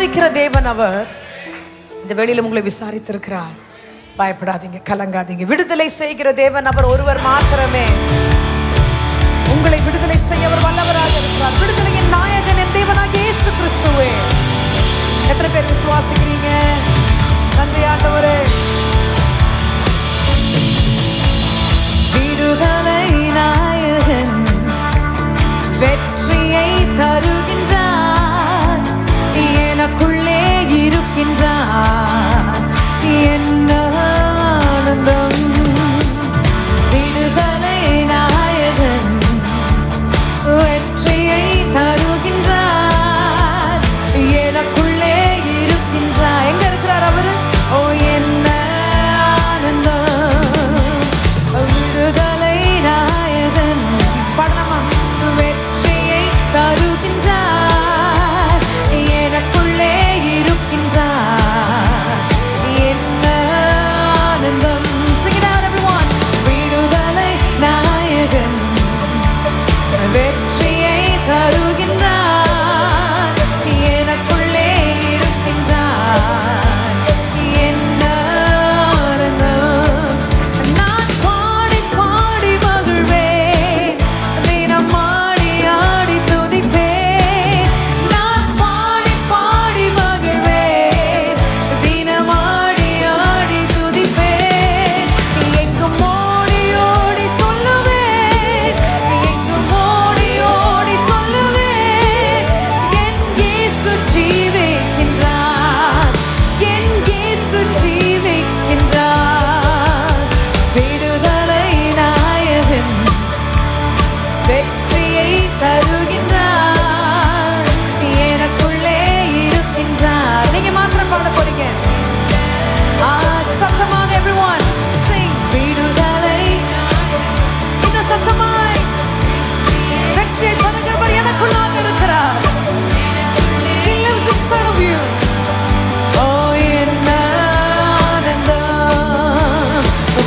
விசாரிக்கிற தேவன் அவர். இந்த வெளியில உங்களை விசாரித்திருக்கிறார். பயப்படாதீங்க கலங்காதீங்க. விடுதலை செய்கிற தேவன் அவர் ஒருவர் மாத்திரமே. உங்களை விடுதலை செய்ய அவர் வல்லவராக இருக்கிறார். விடுதலையின் நாயகன் என் தேவனாக இயேசு கிறிஸ்துவே. எத்தனை பேர் விசுவாசிக்கிறீங்க?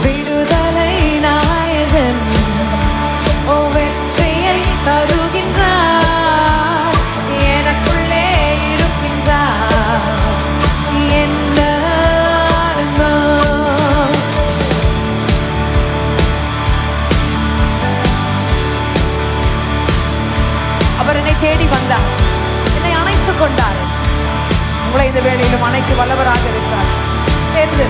விடுதலை நாயகன் ஓ வெற்றியை தருகின்றார். எனக்குள்ளே இருக்கின்றார். என்ன அவர் என்னை தேடி வந்தார். என்னை அணைத்துக் கொண்டார். உங்களை இந்த வேளையிலும் அணைக்கு வல்லவராக இருக்கிறார். சேர்ந்து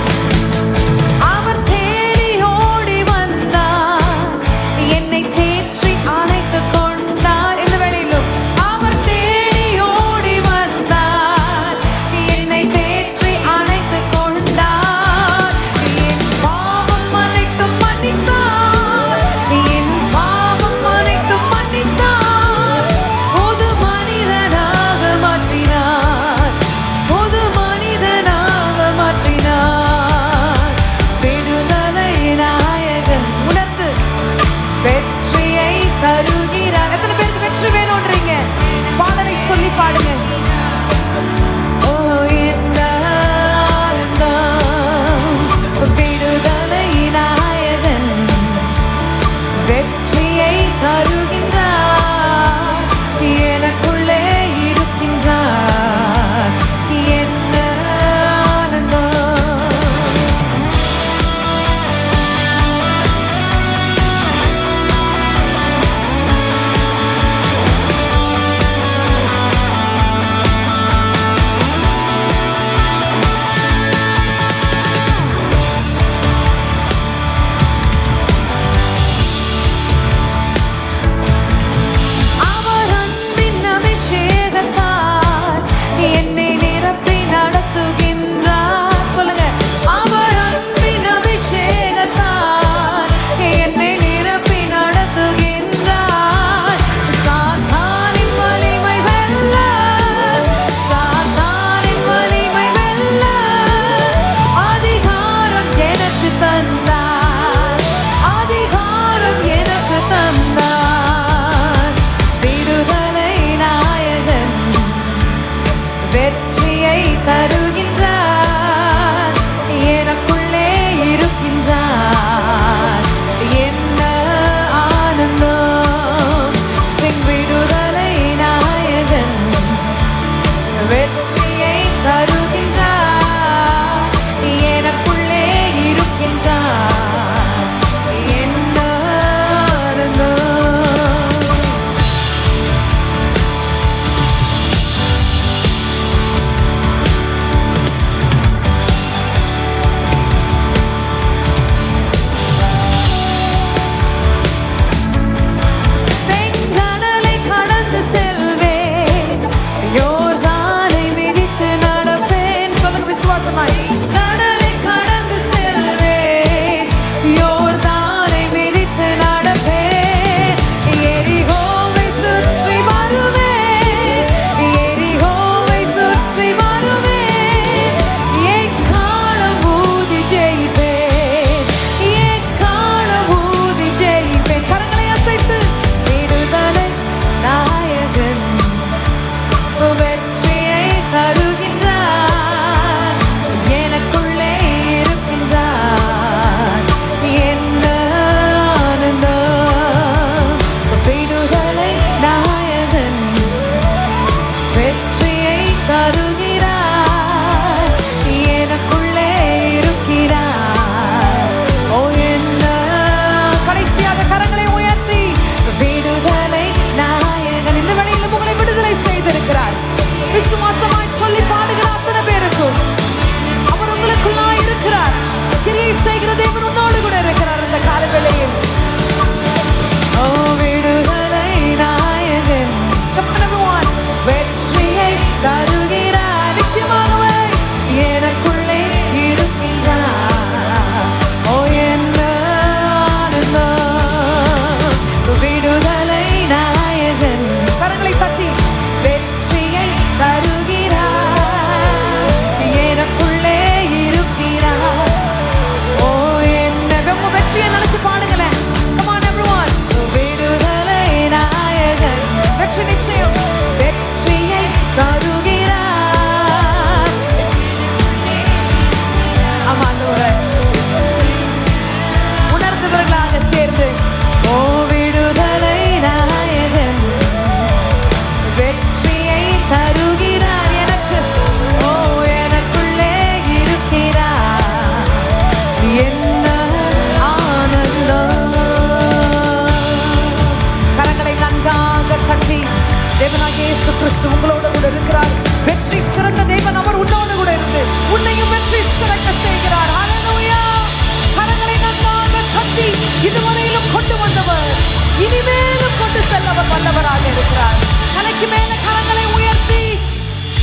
வல்லவராக இருக்கிறார். தலைக்கு மேல கரங்களை உயர்த்தி.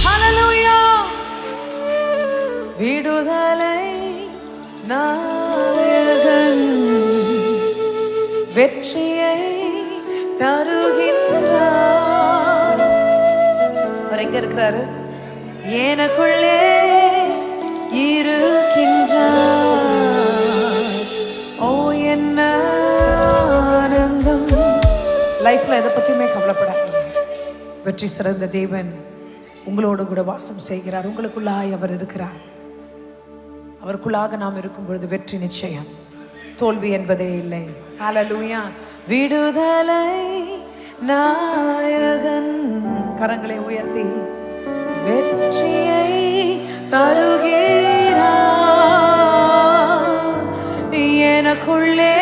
ஹalleluya விடுதலை நாயகன் வெற்றியை தருகின்றார். அவர் எங்க இருக்கிறாரு? எனக்குள்ளே இருக்கின்றார். ஓ என்ன லைஃப்ல எதை பத்தியுமே கவலைப்படாதீங்க. வெற்றி சிறந்த தேவன் உங்களோடு கூட வாசம் செய்கிறார். உங்களுக்குள்ளாய் அவர் இருக்கிறார். அவருக்குள்ளாக நாம் இருக்கும் பொழுது வெற்றி நிச்சயம். தோல்வி என்பதே இல்லை. ஹalleluya விடுதலை நாயகன். கரங்களை உயர்த்தி வெற்றியை தருகிறா. எனக்குள்ளே